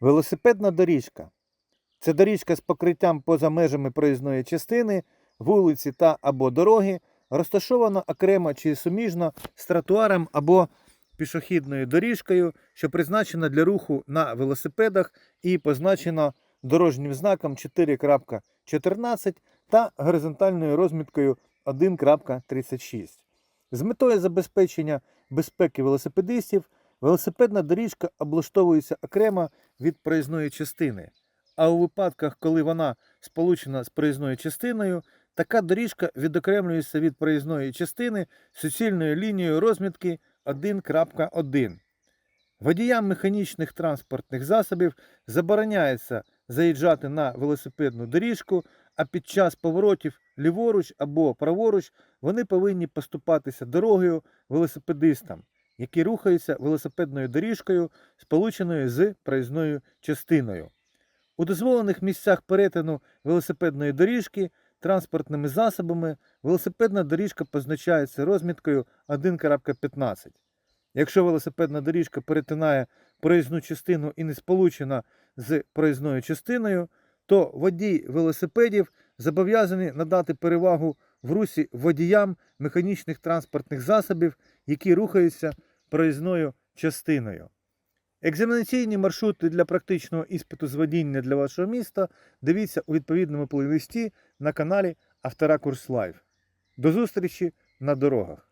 Велосипедна доріжка. Це доріжка з покриттям поза межами проїзної частини, вулиці та або дороги, розташована окремо чи суміжно з тротуаром або пішохідною доріжкою, що призначена для руху на велосипедах і позначена дорожнім знаком 4.14 та горизонтальною розміткою 1.36. З метою забезпечення безпеки велосипедистів велосипедна доріжка облаштовується окремо від проїзної частини. А у випадках, коли вона сполучена з проїзною частиною, така доріжка відокремлюється від проїзної частини суцільною лінією розмітки 1.1. Водіям механічних транспортних засобів забороняється заїжджати на велосипедну доріжку, а під час поворотів ліворуч або праворуч вони повинні поступатися дорогою велосипедистам, які рухаються велосипедною доріжкою, сполученою з проїзною частиною. У дозволених місцях перетину велосипедної доріжки транспортними засобами велосипедна доріжка позначається розміткою 1.15. Якщо велосипедна доріжка перетинає проїзну частину і не сполучена з проїзною частиною, то водій велосипедів зобов'язані надати перевагу в русі водіям механічних транспортних засобів, які рухаються проїзною частиною. Екзаменаційні маршрути для практичного іспиту з водіння для вашого міста дивіться у відповідному плейлисті на каналі Авторакурс Лайв. До зустрічі на дорогах!